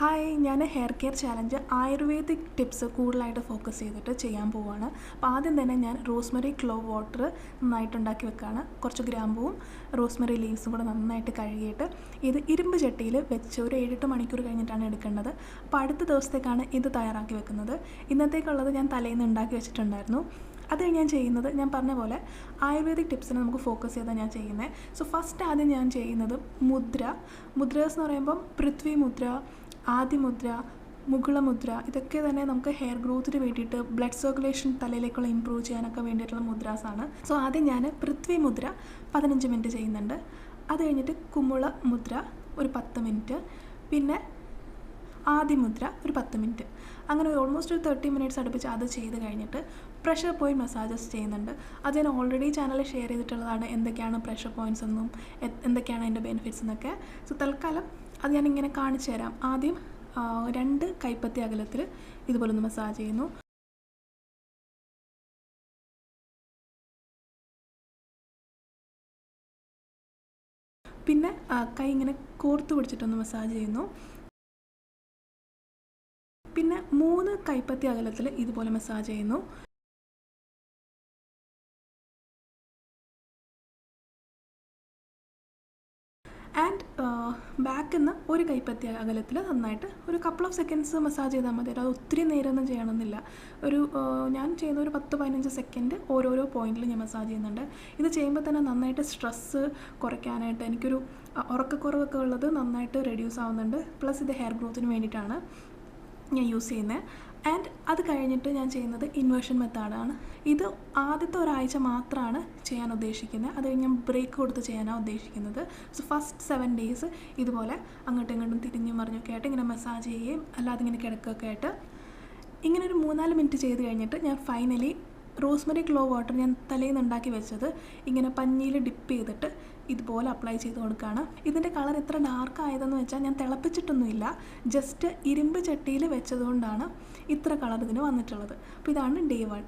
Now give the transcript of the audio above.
Hi ഞാൻ hair care challenge ayurvedic tips കൂടുതലായിട്ട് focus ചെയ്തിട്ട് ചെയ്യാൻ പോവുകയാണ് അപ്പോൾ ആദ്യം തന്നെ ഞാൻ റോസ്മെറി ക്ലോ വാട്ടർ നന്നായിട്ട് ഉണ്ടാക്കി വെക്കുകയാണ് കുറച്ച് ഗ്രാമ്പുവും റോസ്മെറി ലീവ്സും കൂടെ നന്നായിട്ട് കഴുകിയിട്ട് ഇത് ഇരുമ്പ് ചട്ടിയിൽ വെച്ച് ഒരു ഏഴെട്ട് മണിക്കൂർ കഴിഞ്ഞിട്ടാണ് എടുക്കേണ്ടത്. അപ്പോൾ അടുത്ത ദിവസത്തേക്കാണ് ഇത് തയ്യാറാക്കി വെക്കുന്നത്. ഇന്നത്തേക്കുള്ളത് ഞാൻ തലേന്ന് ഉണ്ടാക്കി വെച്ചിട്ടുണ്ടായിരുന്നു. അത് ഞാൻ ചെയ്യുന്നത് ഞാൻ പറഞ്ഞ പോലെ ആയുർവേദിക് ടിപ്സിന് നമുക്ക് ഫോക്കസ് ചെയ്താൽ ഞാൻ ചെയ്യുന്നത് സോ ഫസ്റ്റ് ആദ്യം ഞാൻ ചെയ്യുന്നത് മുദ്ര. മുദ്രസ് എന്ന് പറയുമ്പം പൃഥ്വി മുദ്ര ആദിമുദ്ര മുകുളമുദ്ര ഇതൊക്കെ തന്നെ നമുക്ക് ഹെയർ ഗ്രോത്തിന് വേണ്ടിയിട്ട് ബ്ലഡ് സർക്കുലേഷൻ തലയിലേക്കുള്ള ഇമ്പ്രൂവ് ചെയ്യാനൊക്കെ വേണ്ടിയിട്ടുള്ള മുദ്രാസാണ്. സോ ആദ്യം ഞാൻ പൃഥ്വി മുദ്ര പതിനഞ്ച് മിനിറ്റ് ചെയ്യുന്നുണ്ട്. അത് കഴിഞ്ഞിട്ട് കുമുള മുദ്ര ഒരു പത്ത് മിനിറ്റ് പിന്നെ ആദിമുദ്ര ഒരു പത്ത് മിനിറ്റ്. അങ്ങനെ ഓൾമോസ്റ്റ് ഒരു തേർട്ടി മിനിറ്റ്സ് അടുപ്പിച്ച് അത് ചെയ്ത് കഴിഞ്ഞിട്ട് പ്രഷർ പോയിന്റ് മസാജസ് ചെയ്യുന്നുണ്ട്. അത് ഞാൻ ഓൾറെഡി ചാനലിൽ ഷെയർ ചെയ്തിട്ടുള്ളതാണ് എന്തൊക്കെയാണ് പ്രഷർ പോയിന്റ്സ് എന്നും എന്തൊക്കെയാണ് അതിന്റെ ബെനിഫിറ്റ്സ് എന്നൊക്കെ. സോ തൽക്കാലം അത് ഞാൻ ഇങ്ങനെ കാണിച്ചു തരാം. ആദ്യം രണ്ട് കൈപ്പത്തി അകലത്തിൽ ഇതുപോലെ ഒന്ന് മസാജ് ചെയ്യുന്നു. പിന്നെ കൈ ഇങ്ങനെ കോർത്ത് പിടിച്ചിട്ടൊന്ന് മസാജ് ചെയ്യുന്നു. പിന്നെ മൂന്ന് കൈപ്പത്തി അകലത്തിൽ ഇതുപോലെ മസാജ് ചെയ്യുന്നു. ആൻഡ് ബാക്കിൽ നിന്ന് ഒരു കൈപ്പത്തി അകലത്തിൽ നന്നായിട്ട് ഒരു കപ്പിൾ ഓഫ് സെക്കൻഡ്സ് മസാജ് ചെയ്താൽ മതി. അത് ഒത്തിരി നേരമൊന്നും ചെയ്യണമെന്നില്ല. ഒരു ഞാൻ ചെയ്യുന്ന ഒരു പത്ത് പതിനഞ്ച് സെക്കൻഡ് ഓരോരോ പോയിന്റിൽ ഞാൻ മസാജ് ചെയ്യുന്നുണ്ട്. ഇത് ചെയ്യുമ്പോൾ തന്നെ നന്നായിട്ട് സ്ട്രെസ്സ് കുറയ്ക്കാനായിട്ട് എനിക്കൊരു ഉറക്കക്കുറവൊക്കെ ഉള്ളത് നന്നായിട്ട് റെഡ്യൂസ് ആവുന്നുണ്ട്. പ്ലസ് ഇത് ഹെയർ ഗ്രോത്തിന് വേണ്ടിയിട്ടാണ്. ഞാൻ യൂസ് ചെയ്യുന്നത് ആൻഡ് അത് കഴിഞ്ഞിട്ട് ഞാൻ ചെയ്യുന്നത് ഇൻവേർഷൻ മെത്തേഡാണ് ഇത് ആദ്യത്തെ ഒരാഴ്ച മാത്രമാണ് ചെയ്യാൻ ഉദ്ദേശിക്കുന്നത് അത് കഴിഞ്ഞ് ഞാൻ ബ്രേക്ക് കൊടുത്ത് ചെയ്യാനാണ് ഉദ്ദേശിക്കുന്നത്. സോ ഫസ്റ്റ് സെവൻ ഡേയ്സ് ഇതുപോലെ അങ്ങോട്ടും ഇങ്ങോട്ടും തിരിഞ്ഞും മറിഞ്ഞൊക്കെ ആയിട്ട് ഇങ്ങനെ മസാജ് ചെയ്യുകയും അല്ലാതെ ഇങ്ങനെ കിടക്കുകയൊക്കെ ആയിട്ട് ഇങ്ങനെ ഒരു മൂന്നാൽ മിനിറ്റ് ചെയ്ത് കഴിഞ്ഞിട്ട് ഞാൻ ഫൈനലി റോസ്മറി ക്ലോ വാട്ടർ ഞാൻ തലേന്ന് ഉണ്ടാക്കി വെച്ചത് ഇങ്ങനെ പഞ്ഞിയിൽ ഡിപ്പ് ചെയ്തിട്ട് ഇതുപോലെ അപ്ലൈ ചെയ്ത് കൊടുക്കുകയാണ് ഇതിന്റെ കളർ ഇത്ര ഡാർക്ക് ആയതെന്ന് വെച്ചാൽ ഞാൻ തിളപ്പിച്ചിട്ടൊന്നുമില്ല. ജസ്റ്റ് ഇരുമ്പ് ചട്ടിയിൽ വെച്ചതുകൊണ്ടാണ് ഇത്ര കളർ ഇതിന് വന്നിട്ടുള്ളത്. അപ്പോൾ ഇതാണ് ഡേ വൺ